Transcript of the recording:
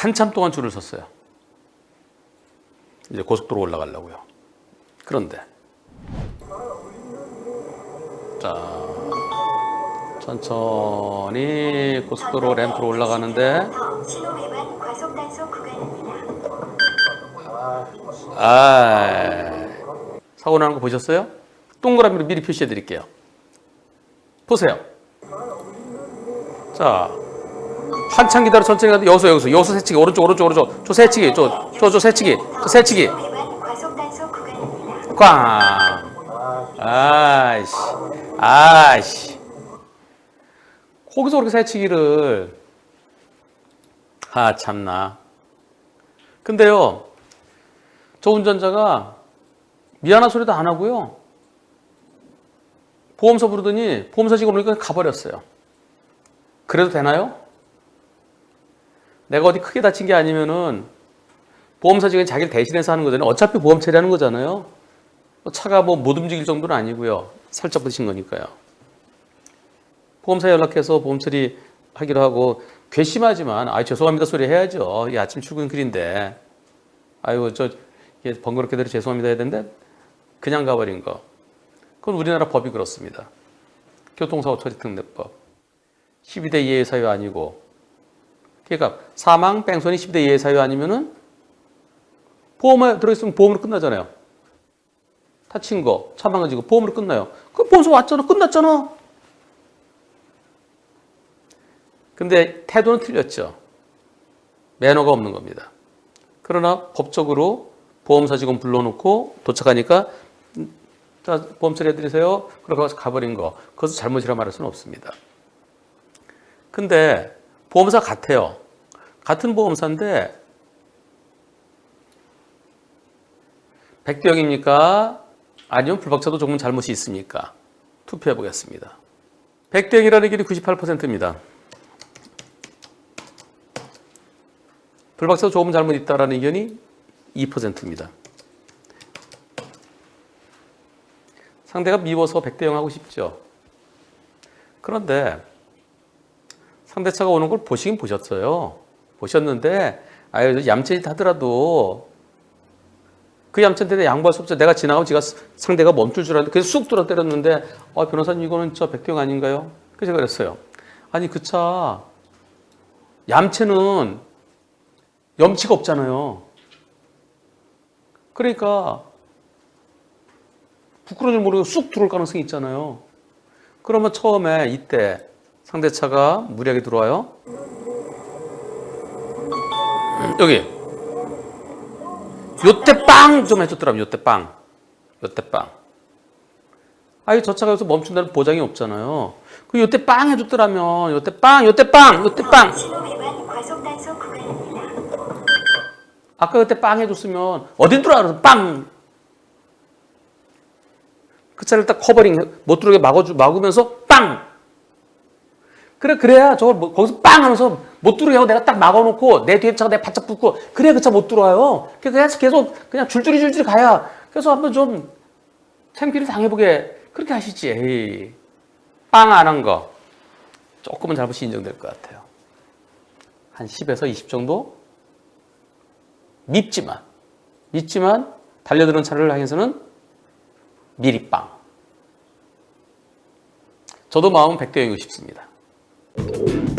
한참 동안 줄을 섰어요. 이제 고속도로 올라가려고요. 그런데 자 천천히 고속도로 램프로 올라가는데. 아 사고 나는 거 보셨어요? 동그라미로 미리 표시해 드릴게요. 보세요. 자 한참 기다려 천천히 가도 여기서 여기서 여기서 새치기 오른쪽 오른쪽 오른쪽. 저 새치기 저저저 새치기 저 새치기. 단속 구간입니다. 꽝. 아이씨 아이씨. 거기서 그렇게 새치기를. 아 참나. 근데요 저 운전자가 미안한 소리도 안 하고요. 보험서 부르더니 보험사 직원 오니까 가버렸어요. 그래도 되나요? 내가 어디 크게 다친 게 아니면은 보험사 직원이 자기를 대신해서 하는 거잖아요. 어차피 보험 처리하는 거잖아요. 차가 뭐 못 움직일 정도는 아니고요. 살짝 부딪힌 거니까요. 보험사에 연락해서 보험 처리 하기로 하고 괘씸하지만 아 죄송합니다 소리 해야죠. 이 아침 출근 길인데. 아이고 저 번거롭게 대로 죄송합니다 해야 되는데 그냥 가버린 거. 그건 우리나라 법이 그렇습니다. 교통사고 처리 특례법. 12대 이하의 사유 아니고 그러니까 사망 뺑소니 12대 이하의 사유 아니면은 보험에 들어있으면 보험으로 끝나잖아요 다친 거 차 망가지고 보험으로 끝나요 그 보험서 왔잖아 끝났잖아 근데 태도는 틀렸죠. 매너가 없는 겁니다. 그러나 법적으로 보험사 직원 불러놓고 도착하니까 음, 자 보험 처리해드리세요. 그러고 가버린 거 그것도 잘못이라 말할 수는 없습니다. 근데 보험사 같아요. 같은 보험사인데 백대형입니까? 아니면 불박차도 조금 잘못이 있습니까? 투표해 보겠습니다. 백대형이라는 길이 98%입니다. 불박사도 조금 잘못 있다라는 의견이 2%입니다. 상대가 미워서 백대0 하고 싶죠. 그런데 상대차가 오는 걸 보시긴 보셨어요. 보셨는데 아유 얌체짓 하더라도 그 얌체인데 양보할 수 없죠. 내가 지나가면 제가 상대가 멈출 줄 알았는데 그래서 쑥 들어 때렸는데 아 변호사님 이거는 저 백대0 아닌가요? 그래서 그랬어요. 아니 그 차 얌체는 염치가 없잖아요. 그러니까 부끄러운 줄 모르고 쑥 들어올 가능성이 있잖아요. 그러면 처음에 이때 상대차가 무리하게 들어와요. 여기 요때 빵 좀 해줬더라면 요때 빵 요때 빵 아니 저 차가 여기서 멈춘다는 보장이 없잖아요. 그 요때 빵 해줬더라면 요때 빵 요때 빵 요때 빵. 아까 그때 빵 해줬으면 어딘 들어와 그래서 빵. 그 차를 딱 커버링 못 들어오게 막아주 막으면서 빵. 그래 그래야 저걸 뭐- 거기서 빵 하면서 못 들어오게 하고 내가 딱 막아놓고 내 뒤에 차가 내 바짝 붙고 그래야 그차 못 들어와요. 그냥 계속 그냥 줄줄이 줄줄이 가야 그래서 한번 좀 창피를 당해보게 그렇게 하시지. 에이. 빵 안 한 거 조금은 잘못이 인정될 것 같아요. 한 10에서 20 정도 밉지만 밉지만 달려드는 차를 향해서는 미리 빵. 저도 마음은 백대영이고 싶습니다. Música